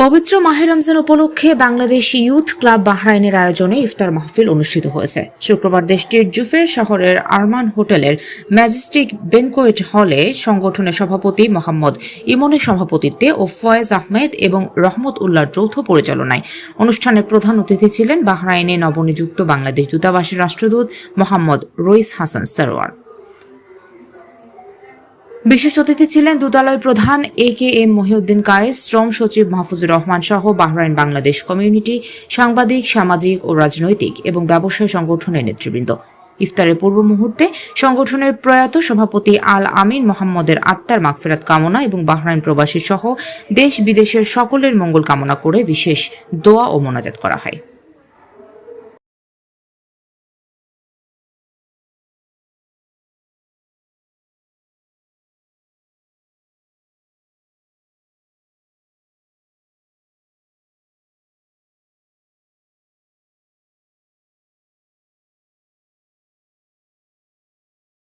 পবিত্র মাহে রমজান উপলক্ষে বাংলাদেশ ইউথ ক্লাব বাহরাইনের আয়োজনে ইফতার মাহফিল অনুষ্ঠিত হয়েছে। শুক্রবার দেশটির জুফের শহরের আরমান হোটেলের ম্যাজেস্টিক বেনকোয়েট হলে সংগঠনের সভাপতি মোহাম্মদ ইমনের সভাপতিত্বে ও ফয়েজ আহমেদ এবং রহমত উল্লাহর যৌথ পরিচালনায়। অনুষ্ঠানের প্রধান অতিথি ছিলেন বাহরাইনে নবনিযুক্ত বাংলাদেশ দূতাবাসের রাষ্ট্রদূত মোহাম্মদ রইস হাসান সারোয়ার। বিশেষ অতিথি ছিলেন দূতালয় প্রধান A K M Mohiuddin Kayes, শ্রম সচিব মাহফুজুর রহমান সহ বাহরাইন বাংলাদেশ কমিউনিটি, সাংবাদিক, সামাজিক ও রাজনৈতিক এবং ব্যবসায় সংগঠনের নেতৃবৃন্দ। ইফতারের পূর্ব মুহূর্তে সংগঠনের প্রয়াত সভাপতি আল আমিন মোহাম্মদের আত্মার মাগফেরাত কামনা এবং বাহরাইন প্রবাসী সহ দেশ বিদেশের সকলের মঙ্গল কামনা করে বিশেষ দোয়া ও মোনাজাত করা হয়।